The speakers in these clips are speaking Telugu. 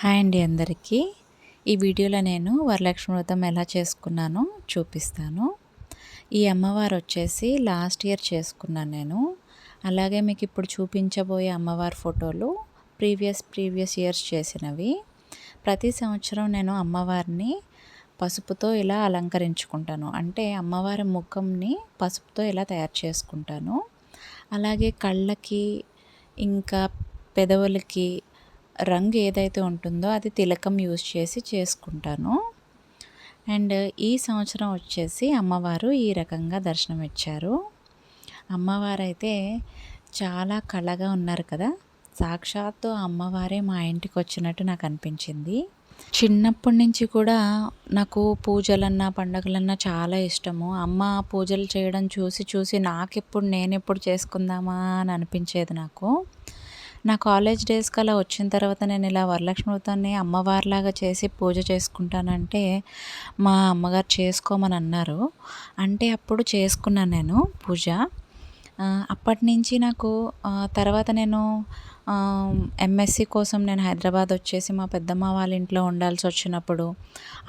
హాయ్ అండి అందరికీ. ఈ వీడియోలో నేను వరలక్ష్మి వ్రతం ఎలా చేసుకున్నానో చూపిస్తాను. ఈ అమ్మవారు వచ్చేసి లాస్ట్ ఇయర్ చేసుకున్నాను నేను. అలాగే మీకు ఇప్పుడు చూపించబోయే అమ్మవారి ఫోటోలు ప్రీవియస్ ప్రీవియస్ ఇయర్స్ చేసినవి. ప్రతి సంవత్సరం నేను అమ్మవారిని పసుపుతో ఇలా అలంకరించుకుంటాను. అంటే అమ్మవారి ముఖంని పసుపుతో ఇలా తయారు చేసుకుంటాను. అలాగే కళ్ళకి ఇంకా పెదవులకి రంగు ఏదైతే ఉంటుందో అది తిలకం యూజ్ చేసి చేసుకుంటాను. అండ్ ఈ సంవత్సరం వచ్చేసి అమ్మవారు ఈ రకంగా దర్శనం ఇచ్చారు. అమ్మవారు అయితే చాలా కళగా ఉన్నారు కదా. సాక్షాత్తు అమ్మవారే మా ఇంటికి వచ్చినట్టు నాకు అనిపించింది. చిన్నప్పటి నుంచి కూడా నాకు పూజలన్నా పండగలన్నా చాలా ఇష్టము. అమ్మ పూజలు చేయడం చూసి చూసి నాకెప్పుడు నేను ఎప్పుడు చేసుకుందామా అని అనిపించేది నాకు. నా కాలేజ్ డేస్కి అలా వచ్చిన తర్వాత నేను ఇలా వరలక్ష్మి వ్రతాన్ని అమ్మవారిలాగా చేసి పూజ చేసుకుంటానంటే మా అమ్మగారు చేసుకోమని అన్నారు. అంటే అప్పుడు చేసుకున్నాను నేను పూజ. అప్పటి నుంచి నాకు తర్వాత నేను ఎంఎస్సి కోసం నేను హైదరాబాద్ వచ్చేసి మా పెద్దమ్మ వాళ్ళ ఇంట్లో ఉండాల్సి వచ్చినప్పుడు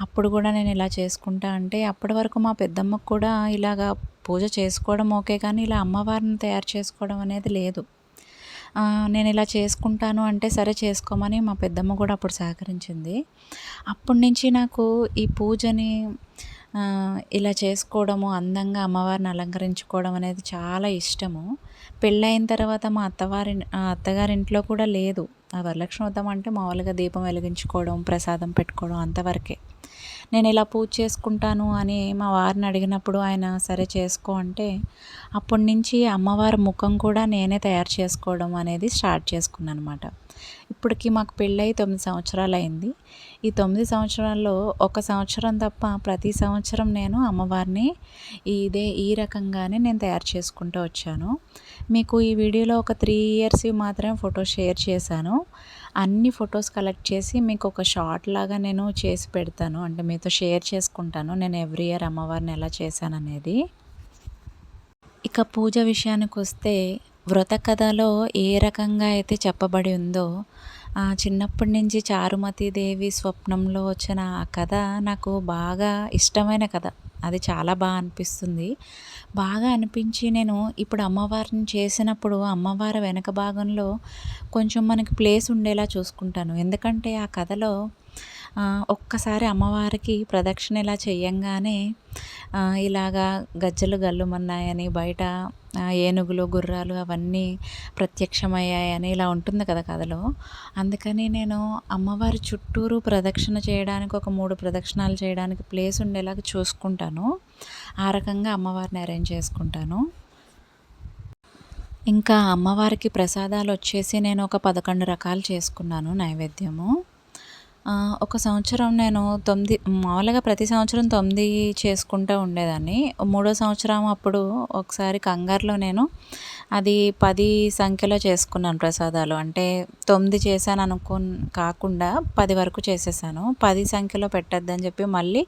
అప్పుడు కూడా నేను ఇలా చేసుకుంటా అంటే అప్పటి వరకు మా పెద్దమ్మకు కూడా ఇలాగా పూజ చేసుకోవడం ఓకే కానీ ఇలా అమ్మవారిని తయారు చేసుకోవడం అనేది లేదు. నేను ఇలా చేసుకుంటాను అంటే సరే చేసుకోమని మా పెద్దమ్మ కూడా అప్పుడు సహకరించింది. అప్పటి నుంచి నాకు ఈ పూజని ఇలా చేసుకోవడము అందంగా అమ్మవారిని అలంకరించుకోవడం అనేది చాలా ఇష్టము. పెళ్ళైన తర్వాత మా అత్తవారి అత్తగారింట్లో కూడా లేదు. ఆ వరలక్ష్మి వ్రతం అంటే మామూలుగా దీపం వెలిగించుకోవడం ప్రసాదం పెట్టుకోవడం అంతవరకే. నేను ఇలా పూజ చేసుకుంటాను అని మా వారిని అడిగినప్పుడు ఆయన సరే చేసుకో అంటే అప్పటి నుంచి అమ్మవారి ముఖం కూడా నేనే తయారు చేసుకోవడం అనేది స్టార్ట్ చేసుకున్నాను అనమాట ఇప్పటికి మాకు పెళ్ళై తొమ్మిది సంవత్సరాలు అయింది ఈ తొమ్మిది సంవత్సరాల్లో ఒక సంవత్సరం తప్ప ప్రతి సంవత్సరం నేను అమ్మవారిని ఇదే ఈ రకంగానే నేను తయారు చేసుకుంటూ వచ్చాను. మీకు ఈ వీడియోలో ఒక త్రీ ఇయర్స్ మాత్రమే ఫోటో షేర్ చేశాను. అన్ని ఫొటోస్ కలెక్ట్ చేసి మీకు ఒక షార్ట్ లాగా నేను చేసి పెడతాను. అంటే మీతో షేర్ చేసుకుంటాను. నేను ఎవ్రీ ఇయర్ అమ్మవారిని ఎలా చేశాననేది. ఇక పూజ విషయానికి వస్తే వ్రత కథలో ఏ రకంగా అయితే చెప్పబడి ఉందో చిన్నప్పటి నుంచి చారుమతి దేవి స్వప్నంలో వచ్చిన ఆ కథ నాకు బాగా ఇష్టమైన కథ. అది చాలా బాగా అనిపిస్తుంది. బాగా అనిపించి నేను ఇప్పుడు అమ్మవారిని చేసినప్పుడు అమ్మవారి వెనక భాగంలో కొంచెం మనకి ప్లేస్ ఉండేలా చూసుకుంటాను. ఎందుకంటే ఆ కథలో ఒక్కసారి అమ్మవారికి ప్రదక్షిణ ఇలా చేయంగానే ఇలాగా గజ్జలు గల్లుమన్నాయని బయట ఏనుగులు గుర్రాలు అవన్నీ ప్రత్యక్షమయ్యాయని ఇలా ఉంటుంది కదా కథలో. అందుకని నేను అమ్మవారి చుట్టూరు ప్రదక్షిణ చేయడానికి ఒక మూడు ప్రదక్షిణాలు చేయడానికి ప్లేస్ ఉండేలాగా చూసుకుంటాను. ఆ రకంగా అమ్మవారిని అరేంజ్ చేసుకుంటాను. ఇంకా అమ్మవారికి ప్రసాదాలు వచ్చేసి నేను ఒక పదకొండు రకాలు చేసుకున్నాను నైవేద్యము. ఒక సంవత్సరం నేను తొమ్మిది మామూలుగా ప్రతి సంవత్సరం తొమ్మిది చేసుకుంటూ ఉండేదాన్ని. మూడో సంవత్సరం అప్పుడు ఒకసారి కంగారులో నేను అది పది సంఖ్యలో చేసుకున్నాను ప్రసాదాలు. అంటే తొమ్మిది చేశాను అనుకో కాకుండా పది వరకు చేసేసాను. పది సంఖ్యలో పెట్టద్దని చెప్పి మళ్ళీ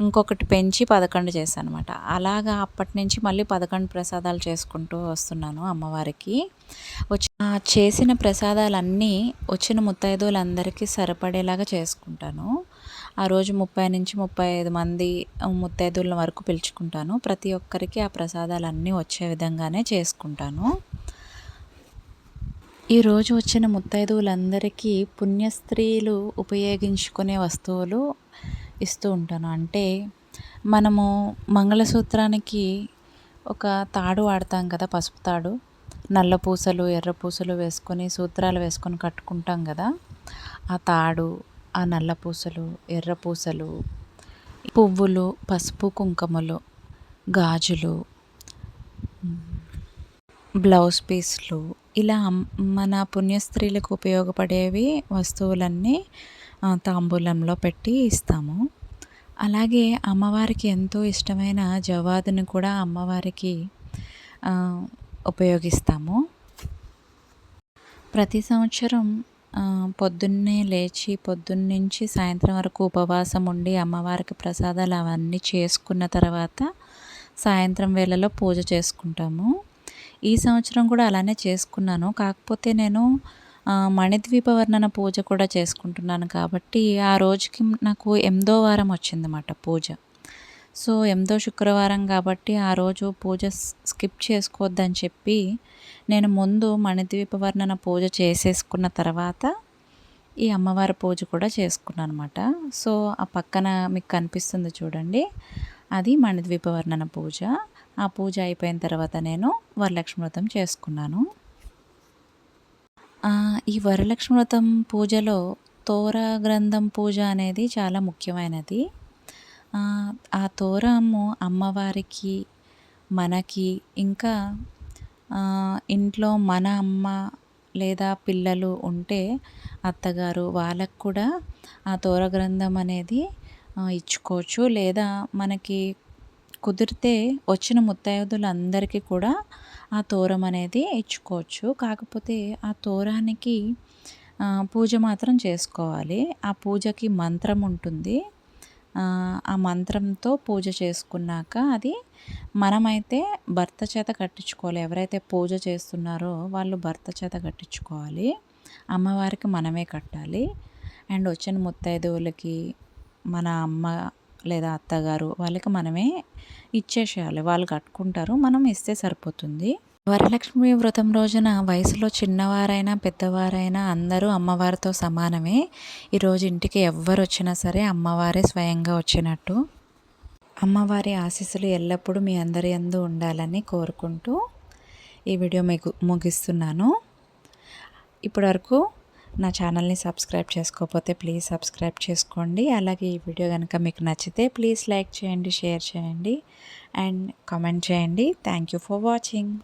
ఇంకొకటి పెంచి పదకొండు చేశాను అనమాట అలాగా అప్పటి నుంచి మళ్ళీ పదకొండు ప్రసాదాలు చేసుకుంటూ వస్తున్నాను అమ్మవారికి. వచ్చి చేసిన ప్రసాదాలన్నీ వచ్చిన ముత్తైదువులందరికీ సరిపడేలాగా చేసుకుంటాను. ఆ రోజు ముప్పై నుంచి ముప్పై ఐదు మంది ముత్తైదువుల వరకు పిలుచుకుంటాను. ప్రతి ఒక్కరికి ఆ ప్రసాదాలన్నీ వచ్చే విధంగానే చేసుకుంటాను. ఈరోజు వచ్చిన ముత్తైదువులందరికీ పుణ్యస్త్రీలు ఉపయోగించుకునే వస్తువులు ఇస్తూ ఉంటాను. అంటే మనము మంగళసూత్రానికి ఒక తాడు వాడతాం కదా పసుపు తాడు. నల్ల పూసలు ఎర్ర పూసలు వేసుకొని సూత్రాలు వేసుకొని కట్టుకుంటాం కదా. ఆ తాడు ఆ నల్ల పూసలు ఎర్ర పూసలు పువ్వులు పసుపు కుంకుమలు గాజులు బ్లౌజ్ పీస్లు ఇలా మన పుణ్యస్త్రీలకు ఉపయోగపడేవి వస్తువులన్నీ తాంబూలంలో పెట్టి ఇస్తాము. అలాగే అమ్మవారికి ఎంతో ఇష్టమైన జవాదుని కూడా అమ్మవారికి ఉపయోగిస్తాము. ప్రతి సంవత్సరం పొద్దున్నే లేచి పొద్దున్నుంచి సాయంత్రం వరకు ఉపవాసం ఉండి అమ్మవారికి ప్రసాదాలు అవన్నీ చేసుకున్న తర్వాత సాయంత్రం వేళలో పూజ చేసుకుంటాము. ఈ సంవత్సరం కూడా అలానే చేసుకున్నాను. కాకపోతే నేను మణిద్వీప వర్ణన పూజ కూడా చేసుకుంటున్నాను కాబట్టి ఆ రోజుకి నాకు ఎనిమిదో వారం వచ్చిందన్నమాట పూజ. సో ఎంతో శుక్రవారం కాబట్టి ఆ రోజు పూజ స్కిప్ చేసుకోవద్దని చెప్పి నేను ముందు మణిద్వీప వర్ణన పూజ చేసేసుకున్న తర్వాత ఈ అమ్మవారి పూజ కూడా చేసుకున్నాను అనమాట సో ఆ పక్కన మీకు కనిపిస్తుంది చూడండి. అది మణిద్వీప వర్ణన పూజ. ఆ పూజ అయిపోయిన తర్వాత నేను వరలక్ష్మి వ్రతం చేసుకున్నాను ఈ వరలక్ష్మి వ్రతం పూజలో తోర గ్రంథం పూజ అనేది చాలా ముఖ్యమైనది. ఆ, తోరము అమ్మవారికి మనకి ఇంకా ఇంట్లో మన అమ్మ లేదా పిల్లలు ఉంటే అత్తగారు వాళ్ళకు కూడా ఆ తోర గ్రంథం అనేది ఇచ్చుకోవచ్చు. లేదా మనకి కుదిరితే వచ్చిన ముత్తైదులందరికీ కూడా ఆ తోరం అనేది ఇచ్చుకోవచ్చు. కాకపోతే ఆ తోరానికి పూజ మాత్రం చేసుకోవాలి. ఆ పూజకి మంత్రం ఉంటుంది. ఆ, మంత్రంతో పూజ చేసుకున్నాక అది మనమైతే భర్త చేత కట్టించుకోవాలి. ఎవరైతే పూజ చేస్తున్నారో వాళ్ళు భర్త చేత కట్టించుకోవాలి. అమ్మవారికి మనమే కట్టాలి. అండ్ వచ్చిన ముత్తైదువులకి మన అమ్మ లేదా అత్తగారు వాళ్ళకి మనమే ఇచ్చేసేయాలి. వాళ్ళు కట్టుకుంటారు. మనం ఇస్తే సరిపోతుంది. వరలక్ష్మి వ్రతం రోజున వయసులో చిన్నవారైనా పెద్దవారైనా అందరూ అమ్మవారితో సమానమే. ఈరోజు ఇంటికి ఎవ్వరు వచ్చినా సరే అమ్మవారే స్వయంగా వచ్చినట్టు. అమ్మవారి ఆశీస్సులు ఎల్లప్పుడూ మీ అందరి అందు ఉండాలని కోరుకుంటూ ఈ వీడియో మీకు ముగిస్తున్నాను. ఇప్పటివరకు నా ఛానల్ని సబ్స్క్రైబ్ చేసుకోకపోతే ప్లీజ్ సబ్స్క్రైబ్ చేసుకోండి. అలాగే ఈ వీడియో కనుక మీకు నచ్చితే ప్లీజ్ లైక్ చేయండి షేర్ చేయండి అండ్ కామెంట్ చేయండి. Thank you for watching.